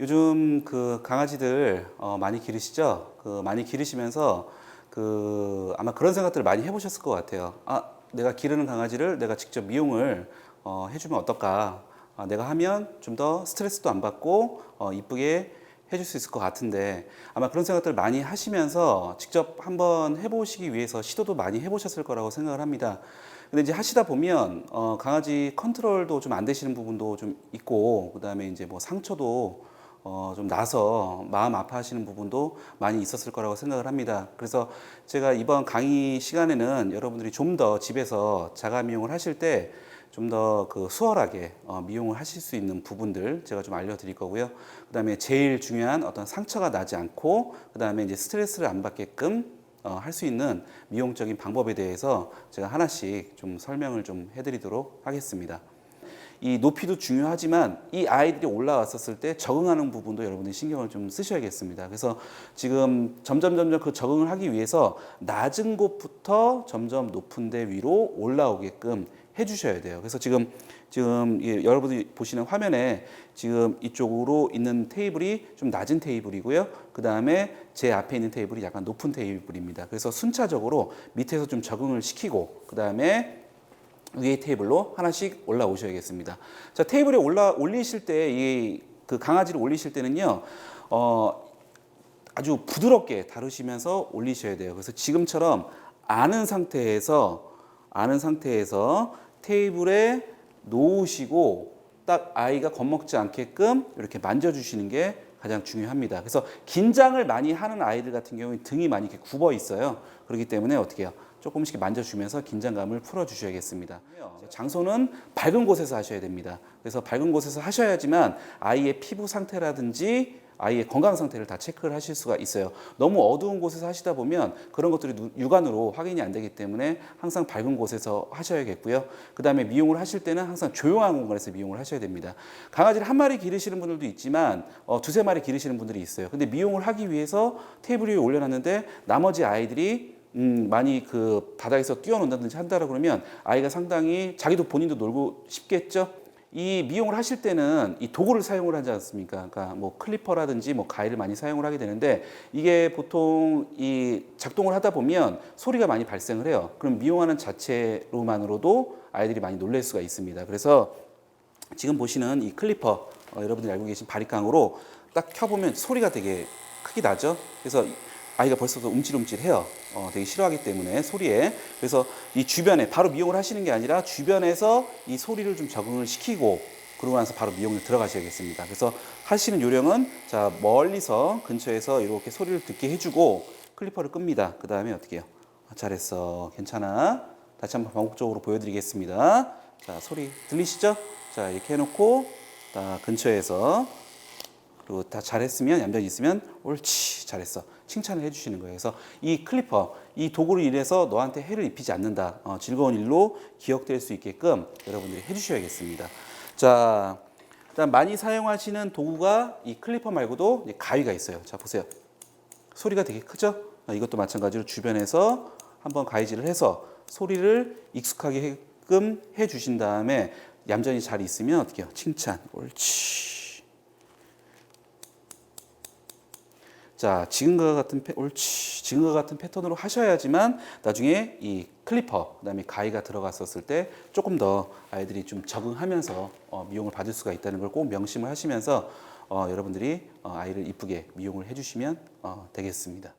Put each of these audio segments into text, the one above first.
요즘 그 강아지들 어, 많이 기르시죠? 그 많이 기르시면서 그 아마 그런 생각들을 많이 해보셨을 것 같아요. 아, 내가 기르는 강아지를 내가 직접 미용을 어, 해주면 어떨까? 아, 내가 하면 좀 더 스트레스도 안 받고 어, 이쁘게 해줄 수 있을 것 같은데 아마 그런 생각들을 많이 하시면서 직접 한번 해보시기 위해서 시도도 많이 해보셨을 거라고 생각을 합니다. 근데 이제 하시다 보면 어, 강아지 컨트롤도 좀 안 되시는 부분도 좀 있고 그다음에 이제 뭐 상처도 어, 좀 나서 마음 아파하시는 부분도 많이 있었을 거라고 생각을 합니다. 그래서 제가 이번 강의 시간에는 여러분들이 좀 더 집에서 자가 미용을 하실 때 좀 더 그 수월하게 어, 미용을 하실 수 있는 부분들 제가 좀 알려드릴 거고요. 그 다음에 제일 중요한 어떤 상처가 나지 않고 그 다음에 이제 스트레스를 안 받게끔 어, 할 수 있는 미용적인 방법에 대해서 제가 하나씩 좀 설명을 좀 해드리도록 하겠습니다. 이 높이도 중요하지만 이 아이들이 올라왔었을 때 적응하는 부분도 여러분들이 신경을 좀 쓰셔야겠습니다. 그래서 지금 점점 점점 그 적응을 하기 위해서 낮은 곳부터 점점 높은 데 위로 올라오게끔 해주셔야 돼요. 그래서 지금 지금 이 여러분들이 보시는 화면에 지금 이쪽으로 있는 테이블이 좀 낮은 테이블이고요. 그 다음에 제 앞에 있는 테이블이 약간 높은 테이블입니다. 그래서 순차적으로 밑에서 좀 적응을 시키고 그 다음에 위에 테이블로 하나씩 올라오셔야겠습니다. 자, 테이블에 올라 올리실 때 이 그 강아지를 올리실 때는요. 어 아주 부드럽게 다루시면서 올리셔야 돼요. 그래서 지금처럼 아는 상태에서 아는 상태에서 테이블에 놓으시고 딱 아이가 겁먹지 않게끔 이렇게 만져주시는 게 가장 중요합니다. 그래서 긴장을 많이 하는 아이들 같은 경우에 등이 많이 이렇게 굽어 있어요. 그렇기 때문에 어떻게 해요? 조금씩 만져주면서 긴장감을 풀어주셔야겠습니다. 장소는 밝은 곳에서 하셔야 됩니다. 그래서 밝은 곳에서 하셔야지만 아이의 피부 상태라든지 아이의 건강 상태를 다 체크를 하실 수가 있어요. 너무 어두운 곳에서 하시다 보면 그런 것들이 누- 육안으로 확인이 안 되기 때문에 항상 밝은 곳에서 하셔야겠고요. 그 다음에 미용을 하실 때는 항상 조용한 공간에서 미용을 하셔야 됩니다. 강아지를 한 마리 기르시는 분들도 있지만 어, 두세 마리 기르시는 분들이 있어요. 근데 미용을 하기 위해서 테이블 위에 올려놨는데 나머지 아이들이 음, 많이 그 바닥에서 뛰어논다든지 한다라 그러면 아이가 상당히 자기도 본인도 놀고 싶겠죠. 이 미용을 하실 때는 이 도구를 사용을 하지 않습니까? 그러니까 뭐 클리퍼라든지 뭐 가위를 많이 사용을 하게 되는데 이게 보통 이 작동을 하다 보면 소리가 많이 발생을 해요. 그럼 미용하는 자체로만으로도 아이들이 많이 놀랄 수가 있습니다. 그래서 지금 보시는 이 클리퍼 어, 여러분들이 알고 계신 바리깡으로 딱 켜보면 소리가 되게 크게 나죠. 그래서 아이가 벌써부터 움찔움찔해요. 어, 되게 싫어하기 때문에 소리에 그래서 이 주변에 바로 미용을 하시는 게 아니라 주변에서 이 소리를 좀 적응을 시키고 그러고 나서 바로 미용을 들어가셔야겠습니다. 그래서 하시는 요령은 자 멀리서 근처에서 이렇게 소리를 듣게 해주고 클리퍼를 끕니다. 그 다음에 어떻게 해요? 아, 잘했어, 괜찮아. 다시 한번 반복적으로 보여드리겠습니다. 자 소리 들리시죠? 자 이렇게 해놓고 딱 근처에서 그리고 다 잘했으면 얌전히 있으면 옳지 잘했어 칭찬을 해주시는 거예요. 그래서 이 클리퍼 이 도구를 이래서 너한테 해를 입히지 않는다 어, 즐거운 일로 기억될 수 있게끔 여러분들이 해주셔야겠습니다. 자 일단 많이 사용하시는 도구가 이 클리퍼 말고도 가위가 있어요. 자 보세요 소리가 되게 크죠? 어, 이것도 마찬가지로 주변에서 한번 가위질을 해서 소리를 익숙하게끔 해주신 다음에 얌전히 잘 있으면 어떻게 해요? 칭찬 옳지 자, 지금과 같은 패, 옳지. 지금과 같은 패턴으로 하셔야지만 나중에 이 클리퍼, 그다음에 가위가 들어갔었을 때 조금 더 아이들이 좀 적응하면서 어, 미용을 받을 수가 있다는 걸 꼭 명심을 하시면서 어, 여러분들이 어, 아이를 이쁘게 미용을 해주시면 어, 되겠습니다.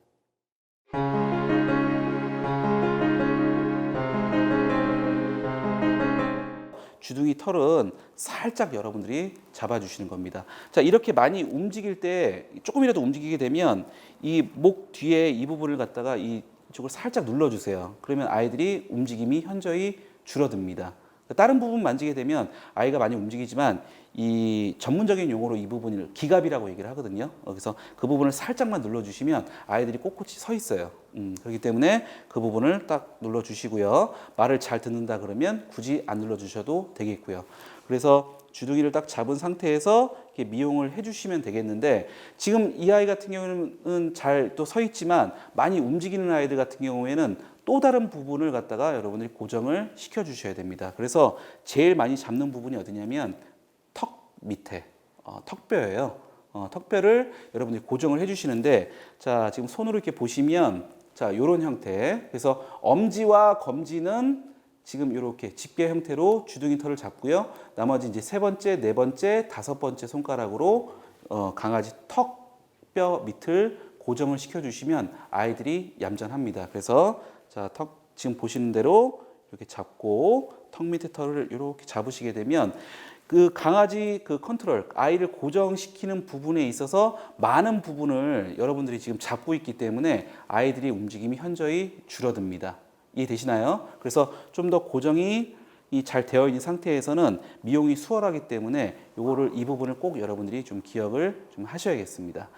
주둥이 털은 살짝 여러분들이 잡아주시는 겁니다. 자, 이렇게 많이 움직일 때 조금이라도 움직이게 되면 이 목 뒤에 이 부분을 갖다가 이쪽을 살짝 눌러주세요. 그러면 아이들이 움직임이 현저히 줄어듭니다. 다른 부분 만지게 되면 아이가 많이 움직이지만 이 전문적인 용어로 이 부분을 기갑이라고 얘기를 하거든요. 어, 그래서 그 부분을 살짝만 눌러주시면 아이들이 꼿꼿이 서 있어요. 음, 그렇기 때문에 그 부분을 딱 눌러주시고요. 말을 잘 듣는다 그러면 굳이 안 눌러주셔도 되겠고요. 그래서 주둥이를 딱 잡은 상태에서 이렇게 미용을 해주시면 되겠는데 지금 이 아이 같은 경우는 잘 또 서 있지만 많이 움직이는 아이들 같은 경우에는 또 다른 부분을 갖다가 여러분들이 고정을 시켜 주셔야 됩니다. 그래서 제일 많이 잡는 부분이 어디냐면 턱 밑에 어, 턱뼈예요. 어, 턱뼈를 여러분들이 고정을 해주시는데 자 지금 손으로 이렇게 보시면 자 이런 형태. 그래서 엄지와 검지는 지금 이렇게 집게 형태로 주둥이 털을 잡고요. 나머지 이제 세 번째, 네 번째, 다섯 번째 손가락으로 어, 강아지 턱뼈 밑을 고정을 시켜주시면 아이들이 얌전합니다. 그래서 자 턱 지금 보시는 대로 이렇게 잡고 턱 밑에 털을 이렇게 잡으시게 되면 그 강아지 그 컨트롤 아이를 고정시키는 부분에 있어서 많은 부분을 여러분들이 지금 잡고 있기 때문에 아이들이 움직임이 현저히 줄어듭니다. 이해되시나요? 그래서 좀 더 고정이 이잘 되어 있는 상태에서는 미용이 수월하기 때문에 요거를 이 부분을 꼭 여러분들이 좀 기억을 좀 하셔야겠습니다.